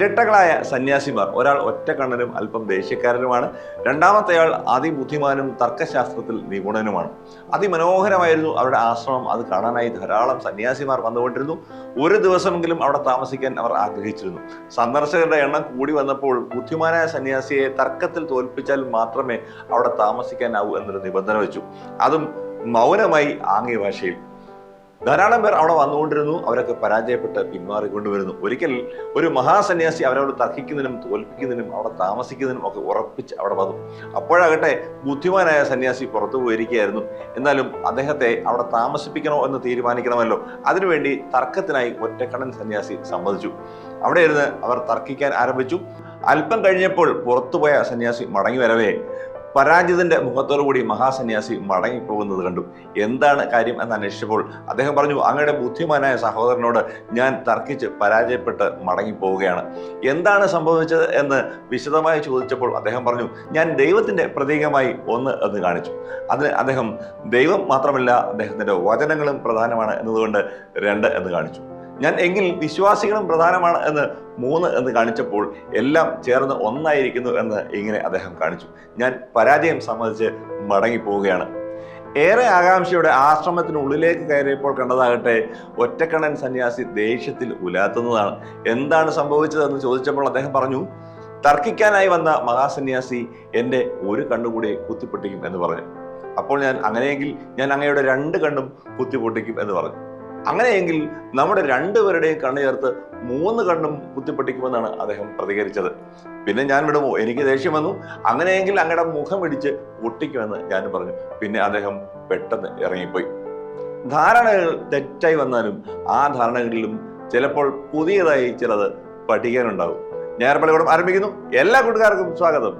ഇരട്ടകളായ സന്യാസിമാർ. ഒരാൾ ഒറ്റക്കണ്ണനും അല്പം ദേഷ്യക്കാരനുമാണ്. രണ്ടാമത്തെയാൾ അതിബുദ്ധിമാനും തർക്കശാസ്ത്രത്തിൽ നിപുണനുമാണ്. അതിമനോഹരമായിരുന്നു അവരുടെ ആശ്രമം. അത് കാണാനായി ധാരാളം സന്യാസിമാർ വന്നുകൊണ്ടിരുന്നു. ഒരു ദിവസമെങ്കിലും അവിടെ താമസിക്കാൻ അവർ ആഗ്രഹിച്ചിരുന്നു. സന്ദർശകരുടെ എണ്ണം കൂടി വന്നപ്പോൾ ബുദ്ധിമാനായ സന്യാസിയെ തർക്കത്തിൽ തോൽപ്പിച്ചാൽ മാത്രമേ അവിടെ താമസിക്കാനാവൂ എന്നൊരു നിബന്ധന വെച്ചു. അതും മൗനമായി ആംഗ്യ ഭാഷയിൽ. ധാരാളം പേർ അവിടെ വന്നുകൊണ്ടിരുന്നു. അവരൊക്കെ പരാജയപ്പെട്ട് പിന്മാറിക്കൊണ്ടുവരുന്നു. ഒരിക്കൽ ഒരു മഹാസന്യാസി അവരോട് തർക്കിക്കുന്നതിനും തോൽപ്പിക്കുന്നതിനും അവിടെ താമസിക്കുന്നതിനും ഒക്കെ ഉറപ്പിച്ച് അവിടെ വന്നു. അപ്പോഴാകട്ടെ ബുദ്ധിമാനായ സന്യാസി പുറത്തു പോയിരിക്കുകയായിരുന്നു. എന്നാലും അദ്ദേഹത്തെ അവിടെ താമസിപ്പിക്കണോ എന്ന് തീരുമാനിക്കണമല്ലോ. അതിനുവേണ്ടി തർക്കത്തിനായി ഒറ്റക്കണ്ണൻ സന്യാസി സമ്മതിച്ചു. അവിടെ ഇരുന്ന് അവർ തർക്കിക്കാൻ ആരംഭിച്ചു. അല്പം കഴിഞ്ഞപ്പോൾ പുറത്തുപോയ സന്യാസി മടങ്ങി വരവേ. പരാജിതന്റെ മുഖത്തോടുകൂടി മഹാസന്യാസി മടങ്ങിപ്പോകുന്നത് കണ്ടു. എന്താണ് കാര്യം എന്ന് അന്വേഷിച്ചപ്പോൾ അദ്ദേഹം പറഞ്ഞു അങ്ങയുടെ ബുദ്ധിമാനായ സഹോദരനോട് ഞാൻ തർക്കിച്ച് പരാജയപ്പെട്ട് മടങ്ങിപ്പോവുകയാണ്. എന്താണ് സംഭവിച്ചത് എന്ന് വിശദമായി ചോദിച്ചപ്പോൾ അദ്ദേഹം പറഞ്ഞു ഞാൻ ദൈവത്തിന്റെ പ്രതീകമായി ഒന്ന് എന്ന് കാണിച്ചു. അതിന് അദ്ദേഹം ദൈവം മാത്രമല്ല അദ്ദേഹത്തിന്റെ വചനങ്ങളും പ്രധാനമാണ് എന്നതുകൊണ്ട് രണ്ട് എന്ന് കാണിച്ചു. ഞാൻ എങ്കിൽ വിശ്വാസികളും പ്രധാനമാണ് എന്ന് മൂന്ന് എന്ന് കാണിച്ചപ്പോൾ എല്ലാം ചേർന്ന് ഒന്നായിരിക്കുന്നു എന്ന് ഇങ്ങനെ അദ്ദേഹം കാണിച്ചു. ഞാൻ പരാജയം സമ്മതിച്ച് മടങ്ങിപ്പോവുകയാണ്. ഏറെ ആകാംക്ഷയുടെ ആശ്രമത്തിനുള്ളിലേക്ക് കയറിയപ്പോൾ കണ്ടതാകട്ടെ ഒറ്റക്കണ്ണൻ സന്യാസി ദേഷ്യത്തിൽ ഉലാത്തുന്നതാണ്. എന്താണ് സംഭവിച്ചതെന്ന് ചോദിച്ചപ്പോൾ അദ്ദേഹം പറഞ്ഞു തർക്കിക്കാനായി വന്ന മഹാസന്യാസി എന്റെ ഒരു കണ്ണുകൂടി കുത്തിപ്പൊട്ടിക്കും എന്ന് പറഞ്ഞു. അപ്പോൾ ഞാൻ അങ്ങനെയെങ്കിൽ ഞാൻ അങ്ങയുടെ രണ്ട് കണ്ണും കുത്തിപ്പൊട്ടിക്കും എന്ന് പറഞ്ഞു. അങ്ങനെയെങ്കിൽ നമ്മുടെ രണ്ടുപേരുടെയും കണ്ണു ചേർത്ത് മൂന്ന് കണ്ണും കുത്തിപ്പൊട്ടിക്കുമെന്നാണ് അദ്ദേഹം പ്രതികരിച്ചത്. പിന്നെ ഞാൻ വിടുമോ? എനിക്ക് ദേഷ്യം വന്നു. അങ്ങനെയെങ്കിൽ അങ്ങയുടെ മുഖം ഇടിച്ച് പൊട്ടിക്കുമെന്ന് ഞാൻ പറഞ്ഞു. പിന്നെ അദ്ദേഹം പെട്ടെന്ന് ഇറങ്ങിപ്പോയി. ധാരണകൾ തെറ്റായി വന്നാലും ആ ധാരണകളിലും ചിലപ്പോൾ പുതിയതായി ചിലത് പഠിക്കാനുണ്ടാവും. ഞായർപ്പള്ളികൂടം ആരംഭിക്കുന്നു. എല്ലാ കൂട്ടുകാർക്കും സ്വാഗതം.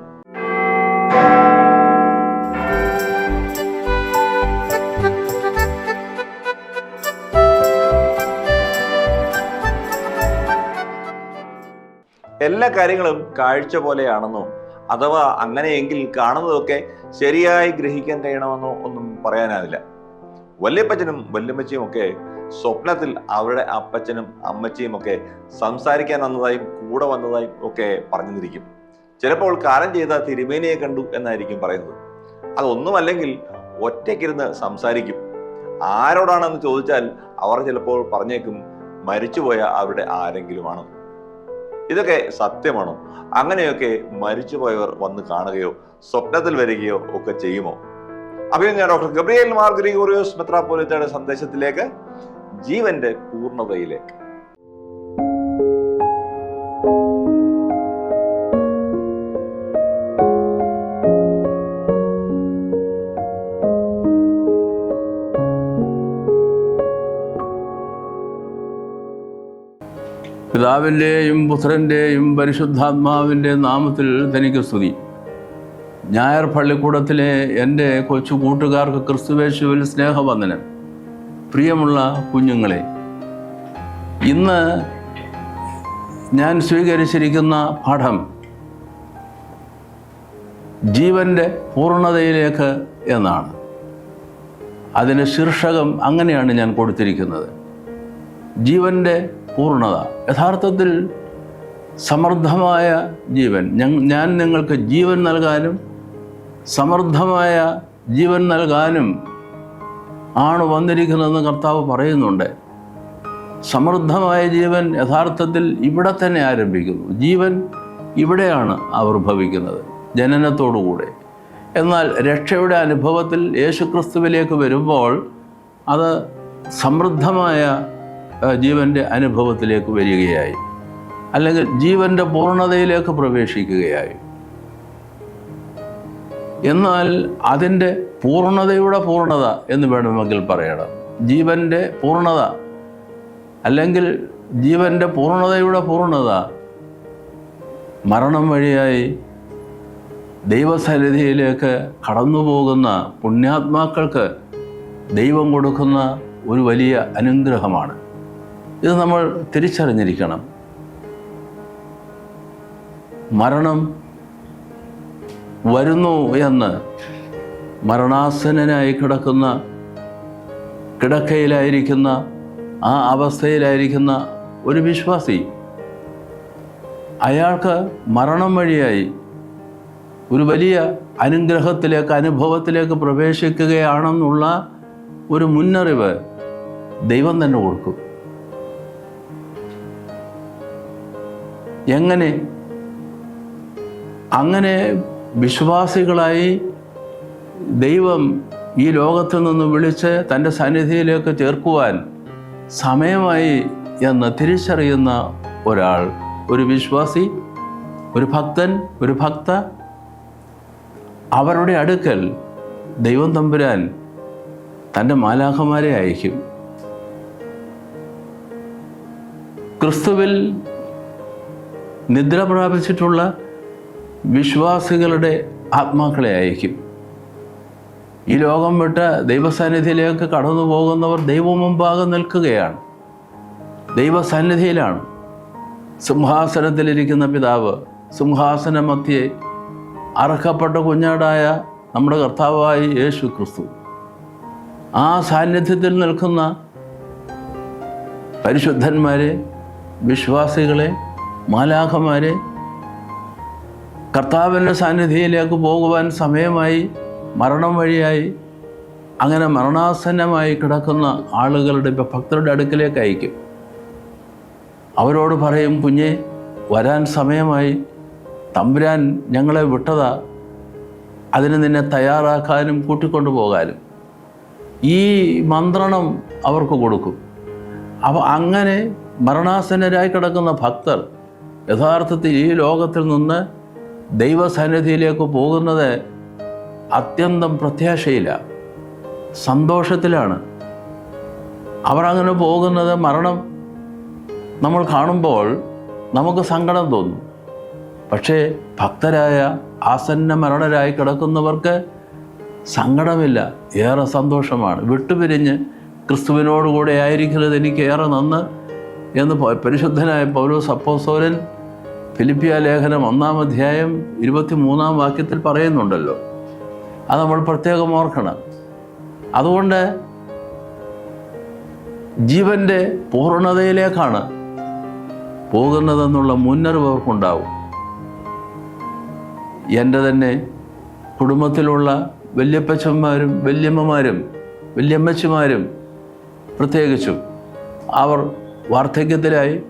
എല്ലാ കാര്യങ്ങളും കാഴ്ച പോലെയാണെന്നോ അഥവാ അങ്ങനെയെങ്കിൽ കാണുന്നതൊക്കെ ശരിയായി ഗ്രഹിക്കാൻ കഴിയണമെന്നോ ഒന്നും പറയാനാവില്ല. വല്യപ്പച്ചനും വല്യമ്മച്ചിയും ഒക്കെ സ്വപ്നത്തിൽ അവരുടെ അപ്പച്ചനും അമ്മച്ചിയും ഒക്കെ സംസാരിക്കാൻ വന്നതായും കൂടെ വന്നതായും ഒക്കെ പറഞ്ഞിരിക്കും. ചിലപ്പോൾ കാലം ചെയ്ത തിരുമേനിയെ കണ്ടു എന്നായിരിക്കും പറയുന്നത്. അതൊന്നുമല്ലെങ്കിൽ ഒറ്റയ്ക്കിരുന്ന് സംസാരിക്കും. ആരോടാണെന്ന് ചോദിച്ചാൽ അവർ ചിലപ്പോൾ പറഞ്ഞേക്കും മരിച്ചുപോയ അവരുടെ ആരെങ്കിലുമാണ് ഇതൊക്കെ സത്യമാണോ? അങ്ങനെയൊക്കെ മരിച്ചുപോയവർ വന്ന് കാണുകയോ സ്വപ്നത്തിൽ വരികയോ ഒക്കെ ചെയ്യുമോ? അപ്പോൾ ഞാൻ ഡോക്ടർ ഗബ്രിയേൽ മാർഗ്രിഗോറിയോസ് മെത്രാപോലിത്തയുടെ സന്ദേശത്തിലേക്ക് ജീവന്റെ പൂർണതയിലേക്ക്. പിതാവിന്റെയും പുത്രന്റെയും പരിശുദ്ധാത്മാവിന്റെ നാമത്തിൽ തനിക്ക് സ്തുതി. ഞായർ പള്ളിക്കൂടത്തിലെ എന്റെ കൊച്ചു കൂട്ടുകാർക്ക് ക്രിസ്തുവേശുവിൽ സ്നേഹവന്ദനം. പ്രിയമുള്ള കുഞ്ഞുങ്ങളെ ഇന്ന് ഞാൻ സ്വീകരിച്ചിരിക്കുന്ന പാഠം ജീവന്റെ പൂർണതയിലേക്ക് എന്നാണ്. അതിന് ശീർഷകം അങ്ങനെയാണ് ഞാൻ കൊടുത്തിരിക്കുന്നത്. ജീവന്റെ പൂർണത. യഥാർത്ഥത്തിൽ സമർത്ഥമായ ജീവൻ. ഞാൻ നിങ്ങൾക്ക് ജീവൻ നൽകാനും സമർത്ഥമായ ജീവൻ നൽകാനും ആണ് വന്നിരിക്കുന്നതെന്ന് കർത്താവ് പറയുന്നുണ്ട്. സമൃദ്ധമായ ജീവൻ യഥാർത്ഥത്തിൽ ഇവിടെ തന്നെ ആരംഭിക്കുന്നു. ജീവൻ ഇവിടെയാണ് ആവിർഭവിക്കുന്നത് ജനനത്തോടുകൂടെ. എന്നാൽ രക്ഷയുടെ അനുഭവത്തിൽ യേശുക്രിസ്തുവിലേക്ക് വരുമ്പോൾ അത് സമൃദ്ധമായ ജീവന്റെ അനുഭവത്തിലേക്ക് വരികയായി. അല്ലെങ്കിൽ ജീവന്റെ പൂർണതയിലേക്ക് പ്രവേശിക്കുകയായി. എന്നാൽ അതിന്റെ പൂർണതയുടെ പൂർണത എന്ന് വേണമെങ്കിൽ പറയണം. ജീവന്റെ പൂർണത. അല്ലെങ്കിൽ ജീവന്റെ പൂർണതയുടെ പൂർണത. മരണം വഴിയായി ദൈവസന്നിധിയിലേക്ക് കടന്നു പോകുന്ന പുണ്യാത്മാക്കൾക്ക് ദൈവം കൊടുക്കുന്ന ഒരു വലിയ അനുഗ്രഹമാണ്. ഇത് നമ്മൾ തിരിച്ചറിഞ്ഞിരിക്കണം. മരണം വരുന്നു എന്ന് മരണാസനായി കിടക്കുന്ന കിടക്കയിലായിരിക്കുന്ന ആ അവസ്ഥയിലായിരിക്കുന്ന ഒരു വിശ്വാസി അയാൾക്ക് മരണം വഴിയായി ഒരു വലിയ അനുഗ്രഹത്തിലേക്ക് അനുഭവത്തിലേക്ക് പ്രവേശിക്കുകയാണെന്നുള്ള ഒരു മുന്നറിവ് ദൈവം തന്നെ കൊടുക്കും. എങ്ങനെ? അങ്ങനെ വിശ്വാസികളായി ദൈവം ഈ ലോകത്ത് നിന്ന് വിളിച്ച് തന്റെ സന്നിധിയിലേക്ക് ചേർക്കുവാൻ സമയമായി എന്ന് തിരിച്ചറിയുന്ന ഒരാൾ ഒരു വിശ്വാസി ഒരു ഭക്തൻ ഒരു ഭക്ത അവരുടെ അടുക്കൽ ദൈവം തമ്പുരാൻ തന്റെ മാലാഖമാരെ അയക്കും. ക്രിസ്തുവിൽ നിദ്ര പ്രാപിച്ചിട്ടുള്ള വിശ്വാസികളുടെ ആത്മാക്കളെ അയക്കും ഈ ലോകം വിട്ട് ദൈവസന്നിധിയിലേക്ക് കടന്നു പോകുന്നവർ ദൈവം മുമ്പാകെ നിൽക്കുകയാണ്. ദൈവസന്നിധിയിലാണ്. സിംഹാസനത്തിലിരിക്കുന്ന പിതാവ് സിംഹാസന മധ്യേ അർഹപ്പെട്ട കുഞ്ഞാടായ നമ്മുടെ കർത്താവായി യേശു ക്രിസ്തു ആ സാന്നിധ്യത്തിൽ നിൽക്കുന്ന പരിശുദ്ധന്മാരെ വിശ്വാസികളെ മാലാഖമാരെ കർത്താവിന്റെ സാന്നിധ്യയിലേക്ക് പോകുവാൻ സമയമായി മരണം വഴിയായി അങ്ങനെ മരണാസന്നമായി കിടക്കുന്ന ആളുകളുടെ ഭക്തരുടെ അടുക്കിലേക്ക് അയക്കും. അവരോട് പറയും കുഞ്ഞെ വരാൻ സമയമായി. തമ്പുരാൻ ഞങ്ങളെ വിട്ടതാ. അതിന് നിന്നെ തയ്യാറാക്കാനും കൂട്ടിക്കൊണ്ടു പോകാനും. ഈ മന്ത്രണം അവർക്ക് കൊടുക്കും. അപ്പോൾ അങ്ങനെ മരണാസന്നരായി കിടക്കുന്ന ഭക്തർ യഥാർത്ഥത്തിൽ ഈ ലോകത്തിൽ നിന്ന് ദൈവസന്നിധിയിലേക്ക് പോകുന്നത് അത്യന്തം പ്രത്യാശയില്ല സന്തോഷത്തിലാണ്. അവർ അങ്ങനെ പോകുന്നത് മരണം നമ്മൾ കാണുമ്പോൾ നമുക്ക് സങ്കടം തോന്നും. പക്ഷേ ഭക്തരായ ആസന്ന മരണരായി കിടക്കുന്നവർക്ക് സങ്കടമില്ല ഏറെ സന്തോഷമാണ്. വിട്ടുപിരിഞ്ഞ് ക്രിസ്തുവിനോടുകൂടെ ആയിരിക്കുന്നത് എനിക്ക് ഏറെ നന്ന് എന്ന് പരിശുദ്ധനായ പൗലോസ് അപ്പോസോരൻ ഫിലിപ്പിയ ലേഖനം ഒന്നാം അധ്യായം ഇരുപത്തി മൂന്നാം വാക്യത്തിൽ പറയുന്നുണ്ടല്ലോ. അത് നമ്മൾ പ്രത്യേകം ഓർക്കണം. അതുകൊണ്ട് ജീവന്റെ പൂർണതയിലേക്കാണ് പോകുന്നതെന്നുള്ള മുന്നറിവ് അവർക്കുണ്ടാവും. എന്റെ തന്നെ കുടുംബത്തിലുള്ള വല്യപ്പച്ചന്മാരും വല്യമ്മമാരും വല്യമ്മച്ചിമാരും പ്രത്യേകിച്ചും അവർ വാർദ്ധക്യത്തിലായി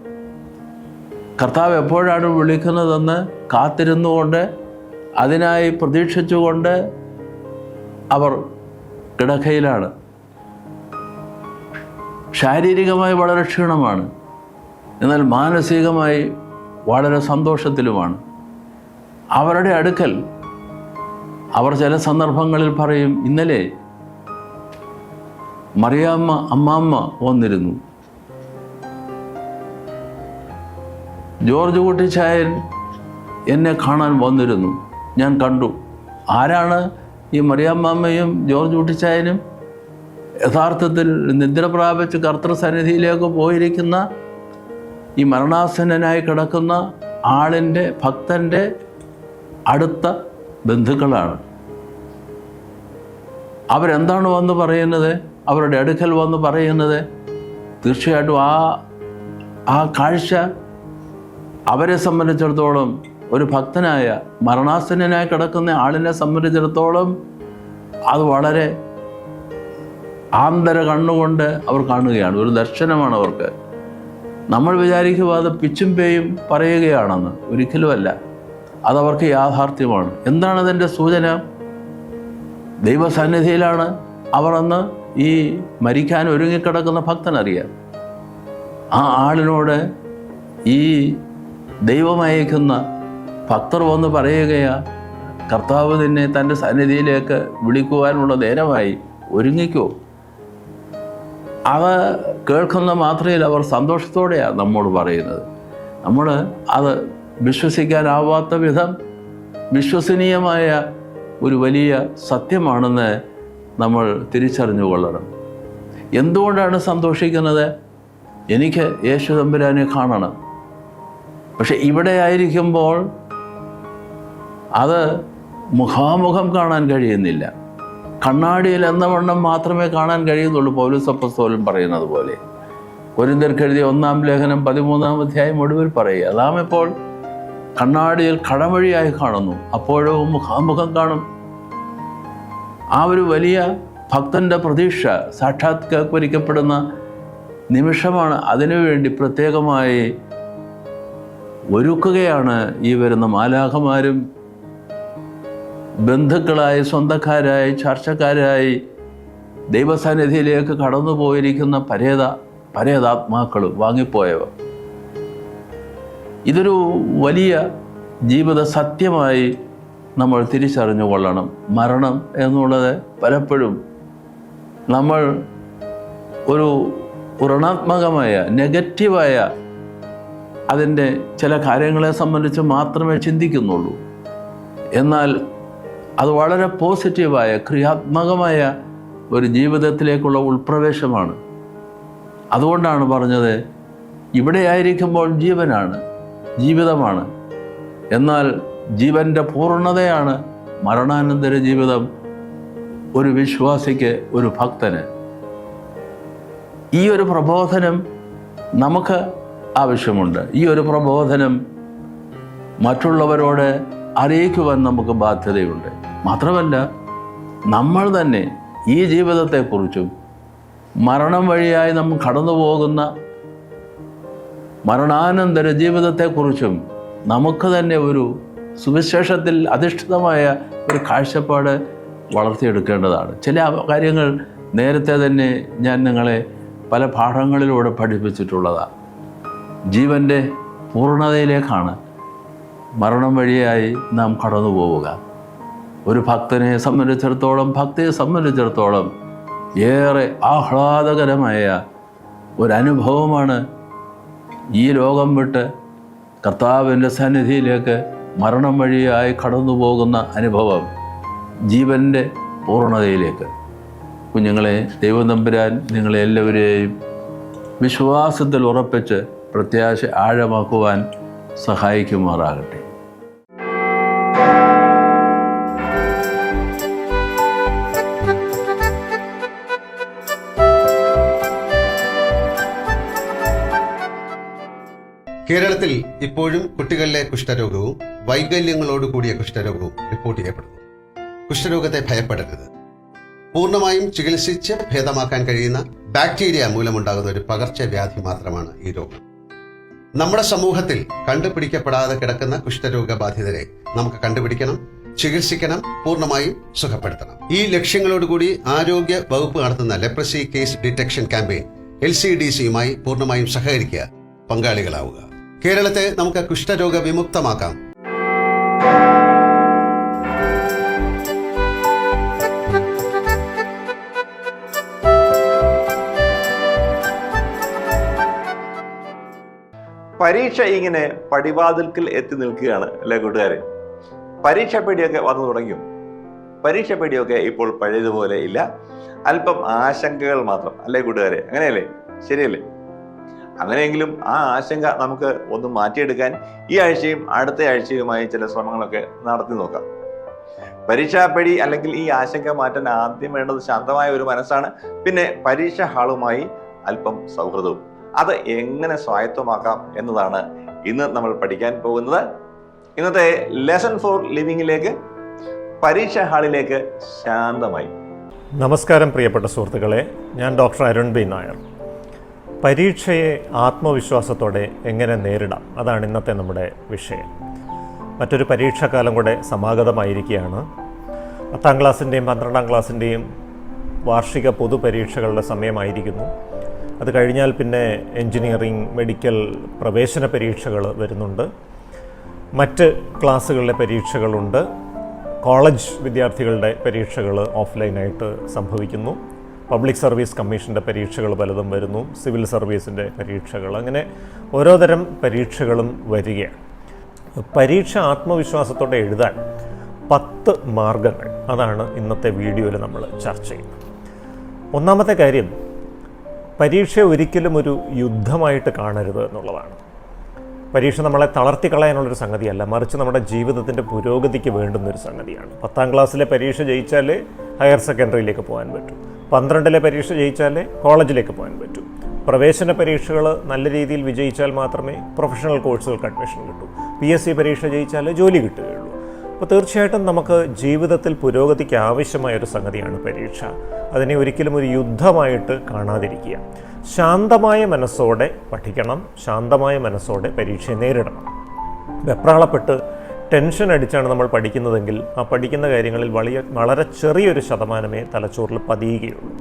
കർത്താവ് എപ്പോഴാണ് വിളിക്കുന്നതെന്ന് കാത്തിരുന്നുകൊണ്ട് അതിനായി പ്രതീക്ഷിച്ചുകൊണ്ട് അവർ കിടക്കയിലാണ്. ശാരീരികമായി വളരെ ക്ഷീണമാണ് എന്നാൽ മാനസികമായി വളരെ സന്തോഷത്തിലുമാണ്. അവരുടെ അടുക്കൽ അവർ ചില സന്ദർഭങ്ങളിൽ പറയും ഇന്നലെ മറിയാമ്മ അമ്മാമ്മ വന്നിരുന്നു. ജോർജ് കുട്ടിച്ചായൻ എന്നെ കാണാൻ വന്നിരുന്നു. ഞാൻ കണ്ടു. ആരാണ് ഈ മറിയാമ്മയും ജോർജ് കുട്ടിച്ചായനും? യഥാർത്ഥത്തിൽ നിദ്ര പ്രാപിച്ച് കർത്തൃസന്നിധിയിലേക്ക് പോയിരിക്കുന്ന ഈ മരണാസന്നനായി കിടക്കുന്ന ആളിന്റെ ഭക്തന്റെ അടുത്ത ബന്ധുക്കളാണ്. അവരെന്താണ് വന്ന് പറയുന്നത്? അവരുടെ അടുക്കൽ വന്ന് പറയുന്നത്? തീർച്ചയായിട്ടും ആ ആ കാഴ്ച അവരെ സംബന്ധിച്ചിടത്തോളം ഒരു ഭക്തനായ മരണാസന്നനായി കിടക്കുന്ന ആളിനെ സംബന്ധിച്ചിടത്തോളം അത് വളരെ ആന്തര കണ്ണുകൊണ്ട് അവർ കാണുകയാണ്. ഒരു ദർശനമാണ് അവർക്ക്. നമ്മൾ വിചാരിക്കുക അത് പിച്ചും പേയും പറയുകയാണെന്ന്. ഒരിക്കലുമല്ല അതവർക്ക് യാഥാർത്ഥ്യമാണ്. എന്താണ് അതിന്റെ സൂചന? ദൈവസന്നിധിയിലാണ് അവർ അന്ന് ഈ മരിക്കാൻ ഒരുങ്ങിക്കിടക്കുന്ന ഭക്തനറിയാം. ആ ആളിനോട് ഈ ദൈവമയക്കുന്ന ഭക്തർ വന്ന് പറയുകയാ കർത്താവ് നിന്നെ തന്റെ സന്നിധിയിലേക്ക് വിളിക്കുവാനുള്ള നേരമായി ഒരുങ്ങിക്കോ. അവ കേൾക്കുന്ന മാത്രയിൽ അവർ സന്തോഷത്തോടെയാണ് നമ്മോട് പറയുന്നത്. നമ്മൾ അത് വിശ്വസിക്കാനാവാത്ത വിധം വിശ്വസനീയമായ ഒരു വലിയ സത്യമാണെന്ന് നമ്മൾ തിരിച്ചറിഞ്ഞുകൊള്ളണം എന്തുകൊണ്ടാണ് സന്തോഷിക്കുന്നത്? എനിക്ക് യേശു തമ്പുരാനെ കാണണം. പക്ഷെ ഇവിടെ ആയിരിക്കുമ്പോൾ അത് മുഖാമുഖം കാണാൻ കഴിയുന്നില്ല. കണ്ണാടിയിൽ എന്ന വണ്ണം മാത്രമേ കാണാൻ കഴിയുന്നുള്ളൂ പൗലൂസ് അപ്പസ്തോലും പറയുന്നത് പോലെ. കൊരിന്തർക്ക് എഴുതിയ ഒന്നാം ലേഖനം പതിമൂന്നാം അധ്യായം ഒടുവിൽ പറയുക അതാം ഇപ്പോൾ കണ്ണാടിയിൽ കടമഴിയായി കാണുന്നു അപ്പോഴോ മുഖാമുഖം കാണും. ആ ഒരു വലിയ ഭക്തന്റെ പ്രതീക്ഷ സാക്ഷാത്കരിക്കപ്പെടുന്ന നിമിഷമാണ് അതിനുവേണ്ടി പ്രത്യേകമായി ഒരുക്കുകയാണ് ഈ വരുന്ന മാലാഖമാരും. ബന്ധുക്കളായി സ്വന്തക്കാരായി ചർച്ചക്കാരായി ദൈവസന്നിധിയിലേക്ക് കടന്നു പോയിരിക്കുന്ന പരേത പരേതാത്മാക്കൾ വാങ്ങിപ്പോയവ. ഇതൊരു വലിയ ജീവിത സത്യമായി നമ്മൾ തിരിച്ചറിഞ്ഞു കൊള്ളണം. മരണം എന്നുള്ളത് പലപ്പോഴും നമ്മൾ ഒരു ഋണാത്മകമായ നെഗറ്റീവായ അതിന്റെ ചില കാര്യങ്ങളെ സംബന്ധിച്ച് മാത്രമേ ചിന്തിക്കുന്നുള്ളൂ. എന്നാൽ അത് വളരെ പോസിറ്റീവായ ക്രിയാത്മകമായ ഒരു ജീവിതത്തിലേക്കുള്ള ഉൾപ്രവേശമാണ്. അതുകൊണ്ടാണ് പറഞ്ഞത് ഇവിടെ ആയിരിക്കുമ്പോൾ ജീവനാണ് ജീവിതമാണ്. എന്നാൽ ജീവന്റെ പൂർണതയാണ് മരണാനന്തര ജീവിതം ഒരു വിശ്വാസിക്ക് ഒരു ഭക്തന്. ഈ ഒരു പ്രബോധനം നമുക്ക് ആവശ്യമുണ്ട്. ഈ ഒരു പ്രബോധനം മറ്റുള്ളവരോട് അറിയിക്കുവാൻ നമുക്ക് ബാധ്യതയുണ്ട്. മാത്രമല്ല നമ്മൾ തന്നെ ഈ ജീവിതത്തെക്കുറിച്ചും മരണം വഴിയായി നമ്മൾ കടന്നു പോകുന്ന മരണാനന്തര ജീവിതത്തെക്കുറിച്ചും നമുക്ക് തന്നെ ഒരു സുവിശേഷത്തിൽ അധിഷ്ഠിതമായ ഒരു കാഴ്ചപ്പാട് വളർത്തിയെടുക്കേണ്ടതാണ്. ചില കാര്യങ്ങൾ നേരത്തെ തന്നെ ഞാൻ നിങ്ങളെ പല പാഠങ്ങളിലൂടെ പഠിപ്പിച്ചിട്ടുള്ളതാണ്. ജീവന്റെ പൂർണതയിലേക്കാണ് മരണം വഴിയായി നാം കടന്നു പോവുക. ഒരു ഭക്തനെ സംബന്ധിച്ചിടത്തോളം ഭക്തിയെ സംബന്ധിച്ചിടത്തോളം ഏറെ ആഹ്ലാദകരമായ ഒരനുഭവമാണ് ഈ ലോകം വിട്ട് കർത്താവിന്റെ സന്നിധിയിലേക്ക് മരണം വഴിയായി കടന്നു പോകുന്ന അനുഭവം ജീവന്റെ പൂർണതയിലേക്ക്. കുഞ്ഞുങ്ങളെ ദൈവം തമ്പുരാൻ നിങ്ങളെ എല്ലാവരെയും വിശ്വാസത്തിൽ ഉറപ്പിച്ച് പ്രത്യാശ ആഴമാക്കുവാൻ സഹായിക്കുമാറാകട്ടെ. കേരളത്തിൽ ഇപ്പോഴും കുട്ടികളിലെ കുഷ്ഠരോഗവും വൈകല്യങ്ങളോട് കൂടിയ കുഷ്ഠരോഗവും റിപ്പോർട്ട് ചെയ്യപ്പെടുന്നു. കുഷ്ഠരോഗത്തെ ഭയപ്പെടരുത്. പൂർണമായും ചികിത്സിച്ച് ഭേദമാക്കാൻ കഴിയുന്ന ബാക്ടീരിയ മൂലമുണ്ടാകുന്ന ഒരു പകർച്ചവ്യാധി മാത്രമാണ് ഈ രോഗം. നമ്മുടെ സമൂഹത്തിൽ കണ്ടുപിടിക്കപ്പെടാതെ കിടക്കുന്ന കുഷ്ഠരോഗബാധിതരെ നമുക്ക് കണ്ടുപിടിക്കണം ചികിത്സിക്കണം പൂർണമായും സുഖപ്പെടുത്തണം. ഈ ലക്ഷ്യങ്ങളോടുകൂടി ആരോഗ്യ വകുപ്പ് നടത്തുന്ന leprosy case detection campaign L C D സിയുമായി പൂർണമായും സഹകരിക്കുക പങ്കാളികളാവുക. കേരളത്തെ നമുക്ക് കുഷ്ഠരോഗ വിമുക്തമാക്കാം പരീക്ഷ ഇങ്ങനെ പടിവാതിൽക്കൽ എത്തി നിൽക്കുകയാണ് അല്ലെ കൂട്ടുകാരെ? പരീക്ഷ പേടിയൊക്കെ വന്നു തുടങ്ങിയും? പരീക്ഷ പേടിയൊക്കെ ഇപ്പോൾ പഴയതുപോലെ ഇല്ല. അല്പം ആശങ്കകൾ മാത്രം. അല്ലേ കൂട്ടുകാരെ? അങ്ങനെയല്ലേ? ശരിയല്ലേ? അങ്ങനെയെങ്കിലും ആ ആശങ്ക നമുക്ക് ഒന്ന് മാറ്റിയെടുക്കാൻ ഈ ആഴ്ചയും അടുത്ത ആഴ്ചയുമായി ചില ശ്രമങ്ങളൊക്കെ നടത്തി നോക്കാം. പരീക്ഷാ പേടി അല്ലെങ്കിൽ ഈ ആശങ്ക മാറ്റാൻ ആദ്യം വേണ്ടത് ശാന്തമായ ഒരു മനസ്സാണ്. പിന്നെ പരീക്ഷ ഹാളുമായി അല്പം സൗഹൃദവും. അത് എങ്ങനെ സ്വായത്തമാക്കാം എന്നതാണ് ഇന്ന് നമ്മൾ പഠിക്കാൻ പോകുന്നത്. ഇന്നത്തെ ലെസൺ ഫോർ ലിവിങ്ങിലേക്ക് പരീക്ഷ ഹാളിലേക്ക് ശാന്തമായി. നമസ്കാരം പ്രിയപ്പെട്ട സുഹൃത്തുക്കളെ ഞാൻ ഡോക്ടർ അരുൺ ബി നായർ. പരീക്ഷയെ ആത്മവിശ്വാസത്തോടെ എങ്ങനെ നേരിടാം? അതാണ് ഇന്നത്തെ നമ്മുടെ വിഷയം. മറ്റൊരു പരീക്ഷാകാലം കൂടെ സമാഗതമായിരിക്കുകയാണ്. പത്താം ക്ലാസ്സിന്റെയും പന്ത്രണ്ടാം ക്ലാസ്സിന്റെയും വാർഷിക പൊതുപരീക്ഷകളുടെ സമയമായിരിക്കുന്നു. അത് കഴിഞ്ഞാൽ പിന്നെ എൻജിനീയറിംഗ് മെഡിക്കൽ പ്രവേശന പരീക്ഷകൾ വരുന്നുണ്ട്. മറ്റ് ക്ലാസ്സുകളിലെ പരീക്ഷകളുണ്ട്. കോളേജ് വിദ്യാർത്ഥികളുടെ പരീക്ഷകൾ ഓഫ്ലൈനായിട്ട് സംഭവിക്കുന്നു. പബ്ലിക് സർവീസ് കമ്മീഷന്റെ പരീക്ഷകൾ പലതും വരുന്നു. സിവിൽ സർവീസിന്റെ പരീക്ഷകൾ. അങ്ങനെ ഓരോ തരം പരീക്ഷകളും വരികയാണ് പരീക്ഷ ആത്മവിശ്വാസത്തോടെ എഴുതാൻ പത്ത് മാർഗങ്ങൾ. അതാണ് ഇന്നത്തെ വീഡിയോയിൽ നമ്മൾ ചർച്ച ചെയ്യുന്നത്. ഒന്നാമത്തെ കാര്യം പരീക്ഷ ഒരിക്കലും ഒരു യുദ്ധമായിട്ട് കാണരുത് എന്നുള്ളതാണ്. പരീക്ഷ നമ്മളെ തളർത്തി കളയാനുള്ളൊരു സംഗതിയല്ല. മറിച്ച് നമ്മുടെ ജീവിതത്തിന്റെ പുരോഗതിക്ക് വേണ്ടുന്നൊരു സംഗതിയാണ്. പത്താം ക്ലാസ്സിലെ പരീക്ഷ ജയിച്ചാൽ ഹയർ സെക്കൻഡറിയിലേക്ക് പോകാൻ പറ്റും. പന്ത്രണ്ടിലെ പരീക്ഷ ജയിച്ചാൽ കോളേജിലേക്ക് പോകാൻ പറ്റും. പ്രവേശന പരീക്ഷകൾ നല്ല രീതിയിൽ വിജയിച്ചാൽ മാത്രമേ പ്രൊഫഷണൽ കോഴ്സുകൾക്ക് അഡ്മിഷൻ കിട്ടൂ. പി എസ് സി പരീക്ഷ ജയിച്ചാൽ ജോലി കിട്ടുകയുള്ളൂ. അപ്പോൾ തീർച്ചയായിട്ടും നമുക്ക് ജീവിതത്തിൽ പുരോഗതിക്ക് ആവശ്യമായ ഒരു സംഗതിയാണ് പരീക്ഷ. അതിനെ ഒരിക്കലും ഒരു യുദ്ധമായിട്ട് കാണാതിരിക്കുക. ശാന്തമായ മനസ്സോടെ പഠിക്കണം. ശാന്തമായ മനസ്സോടെ പരീക്ഷയെ നേരിടണം. വെപ്രാളപ്പെട്ട് ടെൻഷൻ അടിച്ചാണ് നമ്മൾ പഠിക്കുന്നതെങ്കിൽ ആ പഠിക്കുന്ന കാര്യങ്ങളിൽ വലിയ വളരെ ചെറിയൊരു ശതമാനമേ തലച്ചോറിൽ പതിയുകയുള്ളൂ.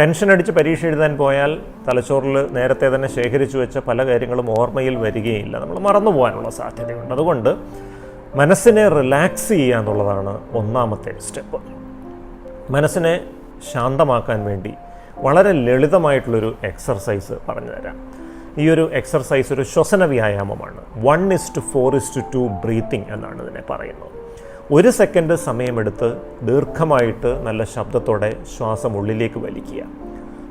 ടെൻഷൻ അടിച്ച് പരീക്ഷ എഴുതാൻ പോയാൽ തലച്ചോറിൽ നേരത്തെ തന്നെ ശേഖരിച്ചു വെച്ച പല കാര്യങ്ങളും ഓർമ്മയിൽ വരികയില്ല. നമ്മൾ മറന്നു പോകാനുള്ള സാധ്യതയുണ്ട്. അതുകൊണ്ട് മനസ്സിനെ റിലാക്സ് ചെയ്യുക എന്നുള്ളതാണ് ഒന്നാമത്തെ സ്റ്റെപ്പ് മനസ്സിനെ ശാന്തമാക്കാൻ വേണ്ടി വളരെ ലളിതമായിട്ടുള്ളൊരു എക്സർസൈസ് പറഞ്ഞു തരാം. ഈ ഒരു എക്സർസൈസ് ഒരു ശ്വസന വ്യായാമമാണ്. One is two four is two two breathing എന്നാണ് ഇതിനെ പറയുന്നത്. ഒരു സെക്കൻഡ് സമയമെടുത്ത് ദീർഘമായിട്ട് നല്ല ശബ്ദത്തോടെ ശ്വാസം ഉള്ളിലേക്ക് വലിക്കുക.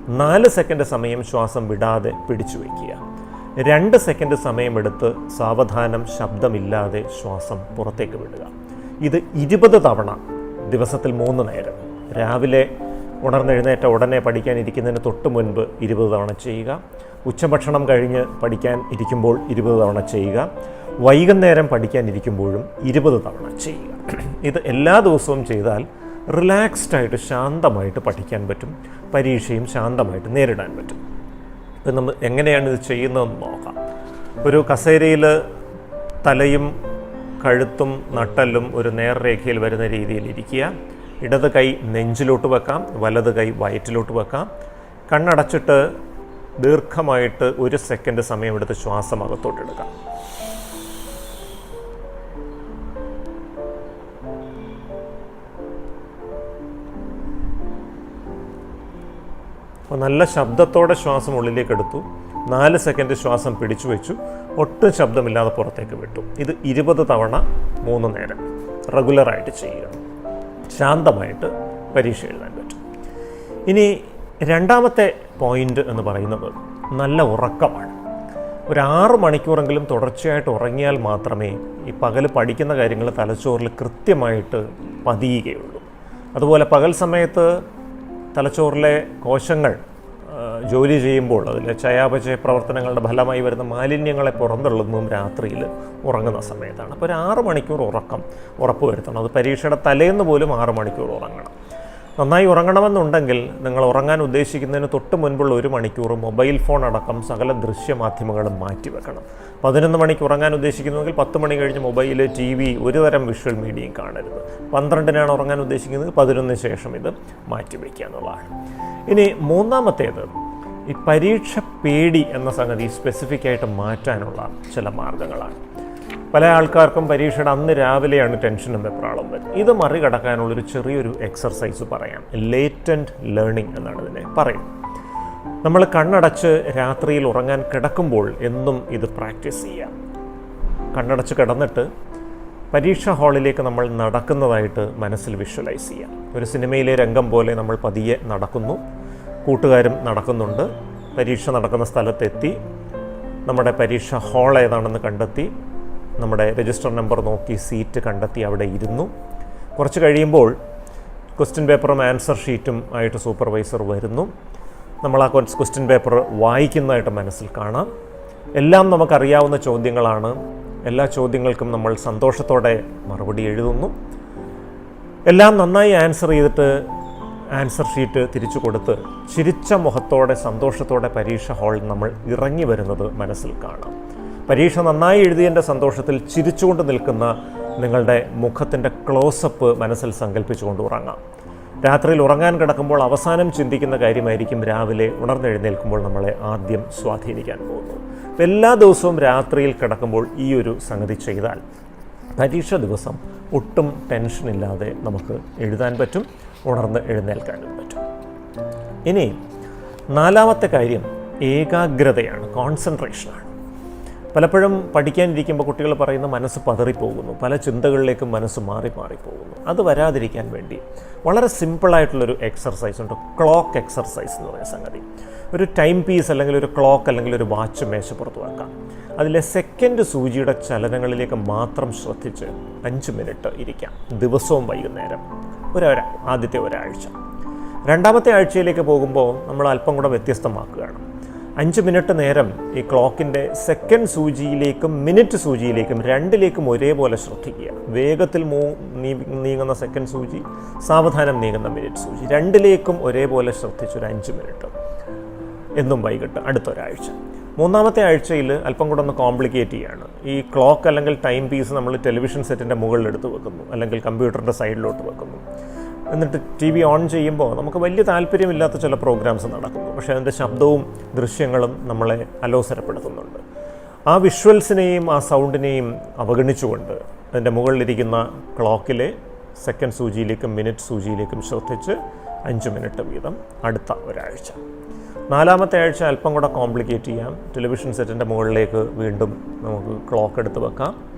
നാല് സെക്കൻഡ് സമയം ശ്വാസം വിടാതെ പിടിച്ചു വയ്ക്കുക. രണ്ട് സെക്കൻഡ് സമയമെടുത്ത് സാവധാനം ശബ്ദമില്ലാതെ ശ്വാസം പുറത്തേക്ക് വിടുക. ഇത് ഇരുപത് തവണ ദിവസത്തിൽ മൂന്ന് നേരം. രാവിലെ ഉണർന്നെഴുന്നേറ്റ ഉടനെ പഠിക്കാനിരിക്കുന്നതിന് തൊട്ട് മുൻപ് ഇരുപത് തവണ ചെയ്യുക. ഉച്ചഭക്ഷണം കഴിഞ്ഞ് പഠിക്കാൻ ഇരിക്കുമ്പോൾ ഇരുപത് തവണ ചെയ്യുക. വൈകുന്നേരം പഠിക്കാനിരിക്കുമ്പോഴും ഇരുപത് തവണ ചെയ്യുക. ഇത് എല്ലാ ദിവസവും ചെയ്താൽ റിലാക്സ്ഡ് ആയിട്ട് ശാന്തമായിട്ട് പഠിക്കാൻ പറ്റും. പരീക്ഷയും ശാന്തമായിട്ട് നേരിടാൻ പറ്റും. ഇപ്പം നമ്മൾ എങ്ങനെയാണ് ഇത് ചെയ്യുന്നതെന്ന് നോക്കാം. ഒരു കസേരയിൽ തലയും കഴുത്തും നട്ടലും ഒരു നേർരേഖയിൽ വരുന്ന രീതിയിൽ ഇരിക്കുക. ഇടത് കൈ നെഞ്ചിലോട്ട് വെക്കാം വലത് കൈ വയറ്റിലോട്ട് വെക്കാം. കണ്ണടച്ചിട്ട് ദീർഘമായിട്ട് ഒരു സെക്കൻഡ് സമയമെടുത്ത് ശ്വാസം അകത്തോട്ടെടുക്കാം അപ്പോൾ നല്ല ശബ്ദത്തോടെ ശ്വാസം ഉള്ളിലേക്ക് എടുത്തു. നാല് സെക്കൻഡ് ശ്വാസം പിടിച്ചു വെച്ചു. ഒട്ടും ശബ്ദമില്ലാതെ പുറത്തേക്ക് വിട്ടു. ഇത് ഇരുപത് തവണ മൂന്ന് നേരം റെഗുലറായിട്ട് ചെയ്യുക. ശാന്തമായിട്ട് പരീക്ഷ എഴുതാൻ പറ്റും. ഇനി രണ്ടാമത്തെ പോയിന്റ് എന്ന് പറയുന്നത് നല്ല ഉറക്കമാണ്. ഒരു ആറ് മണിക്കൂറെങ്കിലും തുടർച്ചയായിട്ട് ഉറങ്ങിയാൽ മാത്രമേ ഈ പകൽ പഠിക്കുന്ന കാര്യങ്ങൾ തലച്ചോറിൽ കൃത്യമായിട്ട് പതിയുകയുള്ളൂ. അതുപോലെ പകൽ സമയത്ത് തലച്ചോറിലെ കോശങ്ങൾ ജോലി ചെയ്യുമ്പോൾ അതിലെ ചയാപചയ പ്രവർത്തനങ്ങളുടെ ഫലമായി വരുന്ന മാലിന്യങ്ങളെ പുറന്തള്ളുന്നതും രാത്രിയിൽ ഉറങ്ങുന്ന സമയത്താണ്. അപ്പോൾ ഒരു ആറ് മണിക്കൂർ ഉറക്കം ഉറപ്പുവരുത്തണം. അത് പരീക്ഷയുടെ തലേന്ന് പോലും ആറ് മണിക്കൂർ ഉറങ്ങണം. നന്നായി ഉറങ്ങണമെന്നുണ്ടെങ്കിൽ നിങ്ങൾ ഉറങ്ങാൻ ഉദ്ദേശിക്കുന്നതിന് തൊട്ട് മുൻപുള്ള ഒരു മണിക്കൂർ മൊബൈൽ ഫോൺ അടക്കം സകല ദൃശ്യമാധ്യമങ്ങളും മാറ്റിവെക്കണം പതിനൊന്ന് മണിക്ക് ഉറങ്ങാൻ ഉദ്ദേശിക്കുന്നുവെങ്കിൽ പത്ത് മണി കഴിഞ്ഞ് മൊബൈൽ ടി വി ഒരു തരം വിഷ്വൽ മീഡിയയും കാണരുത്. പന്ത്രണ്ടിനാണ് ഉറങ്ങാൻ ഉദ്ദേശിക്കുന്നത് പതിനൊന്നിന് ശേഷം ഇത് മാറ്റിവെക്കുക എന്നുള്ളതാണ്. ഇനി മൂന്നാമത്തേത് ഈ പരീക്ഷ പേടി എന്ന സംഗതി സ്പെസിഫിക് ആയിട്ട് മാറ്റാനുള്ള ചില മാർഗങ്ങളാണ്. പല ആൾക്കാർക്കും പരീക്ഷയുടെ അന്ന് രാവിലെയാണ് ടെൻഷനും വെപ്രാളം വരും ഇത് മറികടക്കാനുള്ളൊരു ചെറിയൊരു എക്സർസൈസ് പറയാം. ലേറ്റന്റ് ലേണിംഗ് എന്നാണ് ഇതിനെ പറയുന്നത്. നമ്മൾ കണ്ണടച്ച് രാത്രിയിൽ ഉറങ്ങാൻ കിടക്കുമ്പോൾ എന്നും ഇത് പ്രാക്ടീസ് ചെയ്യാം. കണ്ണടച്ച് കിടന്നിട്ട് പരീക്ഷാ ഹാളിലേക്ക് നമ്മൾ നടക്കുന്നതായിട്ട് മനസ്സിൽ വിഷ്വലൈസ് ചെയ്യാം. ഒരു സിനിമയിലെ രംഗം പോലെ നമ്മൾ പതിയെ നടക്കുന്നു. കൂട്ടുകാരും നടക്കുന്നുണ്ട്. പരീക്ഷ നടക്കുന്ന സ്ഥലത്തെത്തി. നമ്മുടെ പരീക്ഷാ ഹാൾ ഏതാണെന്ന് കണ്ടെത്തി. നമ്മുടെ രജിസ്റ്റർ നമ്പർ നോക്കി സീറ്റ് കണ്ടെത്തി അവിടെ ഇരുന്നു. കുറച്ച് കഴിയുമ്പോൾ ക്വസ്റ്റ്യൻ പേപ്പറും ആൻസർ ഷീറ്റും ആയിട്ട് സൂപ്പർവൈസർ വരുന്നു. നമ്മൾ ആ ക്വസ്റ്റ്യൻ പേപ്പർ വായിക്കുന്നതായിട്ട് മനസ്സിൽ കാണാം. എല്ലാം നമുക്കറിയാവുന്ന ചോദ്യങ്ങളാണ്. എല്ലാ ചോദ്യങ്ങൾക്കും നമ്മൾ സന്തോഷത്തോടെ മറുപടി എഴുതുന്നു. എല്ലാം നന്നായി ആൻസർ ചെയ്തിട്ട് ആൻസർ ഷീറ്റ് തിരിച്ചു കൊടുത്ത് ചിരിച്ച മുഖത്തോടെ സന്തോഷത്തോടെ പരീക്ഷ ഹാളിൽ നമ്മൾ ഇറങ്ങി വരുന്നത് മനസ്സിൽ കാണാം. പരീക്ഷ നന്നായി എഴുതിയതിന്റെ സന്തോഷത്തിൽ ചിരിച്ചുകൊണ്ട് നിൽക്കുന്ന നിങ്ങളുടെ മുഖത്തിന്റെ ക്ലോസപ്പ് മനസ്സിൽ സങ്കല്പിച്ചുകൊണ്ട് ഉറങ്ങാം. രാത്രിയിൽ ഉറങ്ങാൻ കിടക്കുമ്പോൾ അവസാനം ചിന്തിക്കുന്ന കാര്യമായിരിക്കും രാവിലെ ഉണർന്നെഴുന്നേൽക്കുമ്പോൾ നമ്മളെ ആദ്യം സ്വാധീനിക്കാൻ പോകുന്നു എല്ലാ ദിവസവും രാത്രിയിൽ കിടക്കുമ്പോൾ ഈ ഒരു സംഗതി ചെയ്താൽ പരീക്ഷ ദിവസം ഒട്ടും ടെൻഷനില്ലാതെ നമുക്ക് എഴുതാൻ പറ്റും ഉണർന്ന് എഴുന്നേൽക്കാനും പറ്റും. ഇനി നാലാമത്തെ കാര്യം ഏകാഗ്രതയാണ് കോൺസെൻട്രേഷനാണ് പലപ്പോഴും പഠിക്കാനിരിക്കുമ്പോൾ കുട്ടികൾ പറയുന്ന മനസ്സ് പതറിപ്പോകുന്നു. പല ചിന്തകളിലേക്കും മനസ്സ് മാറി മാറിപ്പോകുന്നു. അത് വരാതിരിക്കാൻ വേണ്ടി വളരെ സിമ്പിളായിട്ടുള്ളൊരു എക്സർസൈസ് ഉണ്ട്. ക്ലോക്ക് എക്സർസൈസ് എന്ന് പറയുന്ന സംഗതി. ഒരു ടൈം പീസ് അല്ലെങ്കിൽ ഒരു ക്ലോക്ക് അല്ലെങ്കിൽ ഒരു വാച്ച് മേശപ്പുറത്ത് വെക്കാം. അതിലെ സെക്കൻഡ് സൂചിയുടെ ചലനങ്ങളിലേക്ക് മാത്രം ശ്രദ്ധിച്ച് അഞ്ച് മിനിറ്റ് ഇരിക്കാം. ദിവസവും വൈകുന്നേരം. ഒരാ ആദ്യത്തെ ഒരാഴ്ച. രണ്ടാമത്തെ ആഴ്ചയിലേക്ക് പോകുമ്പോൾ നമ്മൾ അല്പം കൂടെ വ്യത്യസ്തമാക്കുകയാണ്. അഞ്ച് മിനിറ്റ് നേരം ഈ ക്ലോക്കിന്റെ സെക്കൻഡ് സൂചിയിലേക്കും മിനിറ്റ് സൂചിയിലേക്കും രണ്ടിലേക്കും ഒരേപോലെ ശ്രദ്ധിക്കുക. വേഗത്തിൽ മൂ നീങ്ങുന്ന സെക്കൻഡ് സൂചി സാവധാനം നീങ്ങുന്ന മിനിറ്റ് സൂചി. രണ്ടിലേക്കും ഒരേപോലെ ശ്രദ്ധിച്ചൊരു അഞ്ച് മിനിറ്റ്. എന്നും വൈകിട്ട് അടുത്ത ഒരാഴ്ച മൂന്നാമത്തെ ആഴ്ചയിൽ അല്പം കൂടെ ഒന്ന് കോംപ്ലിക്കേറ്റ് ചെയ്യാണ്. ഈ ക്ലോക്ക് അല്ലെങ്കിൽ ടൈം പീസ് നമ്മൾ ടെലിവിഷൻ സെറ്റിന്റെ മുകളിൽ എടുത്ത് വെക്കുന്നു. അല്ലെങ്കിൽ കമ്പ്യൂട്ടറിന്റെ സൈഡിലോട്ട് വെക്കുന്നു. എന്നിട്ട് ടി വി ഓൺ ചെയ്യുമ്പോൾ നമുക്ക് വലിയ താല്പര്യമില്ലാത്ത ചില പ്രോഗ്രാംസ് നടക്കുന്നു. പക്ഷേ അതിന്റെ ശബ്ദവും ദൃശ്യങ്ങളും നമ്മളെ അലോസരപ്പെടുത്തുന്നുണ്ട്. ആ വിഷ്വൽസിനെയും ആ സൗണ്ടിനെയും അവഗണിച്ചുകൊണ്ട് അതിന്റെ മുകളിലിരിക്കുന്ന ക്ലോക്കിലെ സെക്കൻഡ് സൂചിയിലേക്കും മിനിറ്റ് സൂചിയിലേക്കും ശ്രദ്ധിച്ച് അഞ്ച് മിനിറ്റ് വീതം അടുത്ത ഒരാഴ്ച. നാലാമത്തെ ആഴ്ച അല്പം കൂടെ കോംപ്ലിക്കേറ്റ് ചെയ്യാം. ടെലിവിഷൻ സെറ്റിന്റെ മുകളിലേക്ക് വീണ്ടും നമുക്ക് ക്ലോക്ക് എടുത്ത് വെക്കാം.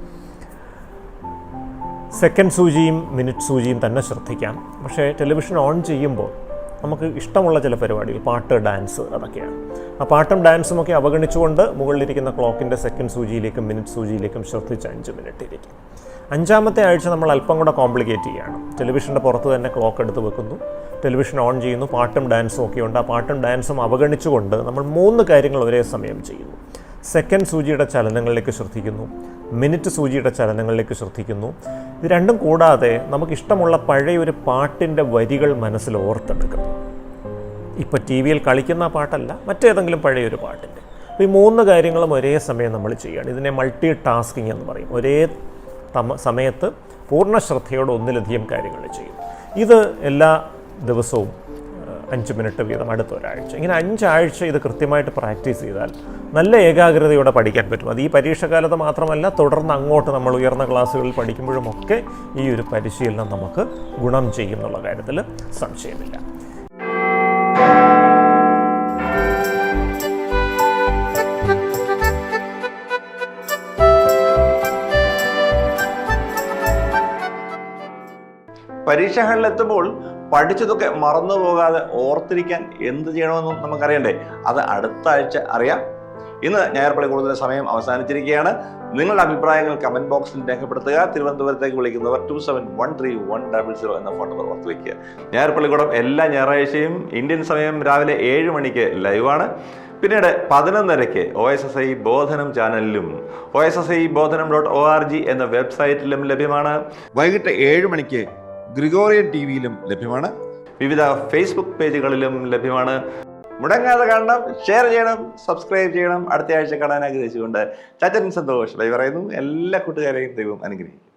സെക്കൻഡ് സൂചിയും മിനിറ്റ് സൂചിയും തന്നെ ശ്രദ്ധിക്കാം. പക്ഷേ ടെലിവിഷൻ ഓൺ ചെയ്യുമ്പോൾ നമുക്ക് ഇഷ്ടമുള്ള ചില പരിപാടികൾ പാട്ട് ഡാൻസ് അതൊക്കെയാണ്. ആ പാട്ടും ഡാൻസും ഒക്കെ അവഗണിച്ചുകൊണ്ട് മുകളിലിരിക്കുന്ന ക്ലോക്കിന്റെ സെക്കൻഡ് സൂചിയിലേക്കും മിനിറ്റ് സൂചിയിലേക്കും ശ്രദ്ധിച്ച് അഞ്ച് മിനിറ്റ് ഇരിക്കും. അഞ്ചാമത്തെ ആഴ്ച നമ്മൾ അല്പം കൂടെ കോംപ്ലിക്കേറ്റ് ചെയ്യുകയാണ്. ടെലിവിഷന്റെ പുറത്ത് തന്നെ ക്ലോക്ക് എടുത്ത് വെക്കുന്നു. ടെലിവിഷൻ ഓൺ ചെയ്യുന്നു. പാട്ടും ഡാൻസും ഒക്കെ ഉണ്ട്. ആ പാട്ടും ഡാൻസും അവഗണിച്ചുകൊണ്ട് നമ്മൾ മൂന്ന് കാര്യങ്ങൾ ഒരേ സമയം ചെയ്യുന്നു. സെക്കൻഡ് സൂചിയുടെ ചലനങ്ങളിലേക്ക് ശ്രദ്ധിക്കുന്നു. മിനിറ്റ് സൂചിയുടെ ചലനങ്ങളിലേക്ക് ശ്രദ്ധിക്കുന്നു. ഇത് രണ്ടും കൂടാതെ നമുക്കിഷ്ടമുള്ള പഴയ ഒരു പാട്ടിന്റെ വരികൾ മനസ്സിൽ ഓർത്തെടുക്കുന്നു. ഇപ്പോൾ ടി വിയിൽ കളിക്കുന്ന പാട്ടല്ല മറ്റേതെങ്കിലും പഴയൊരു പാട്ടിന്റെ അപ്പോൾ ഈ മൂന്ന് കാര്യങ്ങളും ഒരേ സമയം നമ്മൾ ചെയ്യുകയാണ് ഇതിനെ മൾട്ടി ടാസ്കിങ് എന്ന് പറയും. ഒരേ തമ സമയത്ത് പൂർണ ശ്രദ്ധയോടെ ഒന്നിലധികം കാര്യങ്ങൾ ചെയ്യും ഇത് എല്ലാ ദിവസവും അഞ്ച് മിനിറ്റ് വീതം അടുത്ത ഒരാഴ്ച ഇങ്ങനെ അഞ്ചാഴ്ച ഇത് കൃത്യമായിട്ട് പ്രാക്ടീസ് ചെയ്താൽ നല്ല ഏകാഗ്രതയോടെ പഠിക്കാൻ പറ്റും. അത് ഈ പരീക്ഷാകാലത്ത് മാത്രമല്ല തുടർന്ന് അങ്ങോട്ട് നമ്മൾ ഉയർന്ന ക്ലാസ്സുകളിൽ പഠിക്കുമ്പോഴുമൊക്കെ ഈ ഒരു പരിശീലനം നമുക്ക് ഗുണം ചെയ്യും എന്നുള്ള കാര്യത്തിൽ സംശയമില്ല. പരീക്ഷകളിലെത്തുമ്പോൾ പഠിച്ചതൊക്കെ മറന്നു പോകാതെ ഓർത്തിരിക്കാൻ എന്ത് ചെയ്യണമെന്നും നമുക്കറിയണ്ടേ? അത് അടുത്ത ആഴ്ച അറിയാം. ഇന്ന് ഞായർപ്പള്ളി കൂടുതൽ സമയം അവസാനിച്ചിരിക്കുകയാണ്. നിങ്ങളുടെ അഭിപ്രായങ്ങൾ കമന്റ് ബോക്സിൽ രേഖപ്പെടുത്തുക. തിരുവനന്തപുരത്തേക്ക് വിളിക്കുന്നവർ two seven one three one double zero എന്ന ഫോൺ നമ്പർ ഓർത്ത് വയ്ക്കുക ഞായർപ്പള്ളിക്കൂടം എല്ലാ ഞായറാഴ്ചയും ഇന്ത്യൻ സമയം രാവിലെ ഏഴ് മണിക്ക് ലൈവാണ്. പിന്നീട് പതിനൊന്നരയ്ക്ക് O S S I Bodhanam ചാനലിലും O S S I Bodhanam dot O R G എന്ന വെബ്സൈറ്റിലും ലഭ്യമാണ്. വൈകിട്ട് ഏഴ് മണിക്ക് ഗ്രിഗോറിയൻ ടി വിയിലും ലഭ്യമാണ്. വിവിധ ഫേസ്ബുക്ക് പേജുകളിലും ലഭ്യമാണ്. മുടങ്ങാതെ കാണണം ഷെയർ ചെയ്യണം സബ്സ്ക്രൈബ് ചെയ്യണം. അടുത്ത ആഴ്ച കാണാൻ ആഗ്രഹിച്ചുകൊണ്ട് ചാച്ചൻ സന്തോഷ് പറയുന്നു. എല്ലാ കൂട്ടുകാരെയും ദൈവം അനുഗ്രഹിക്കും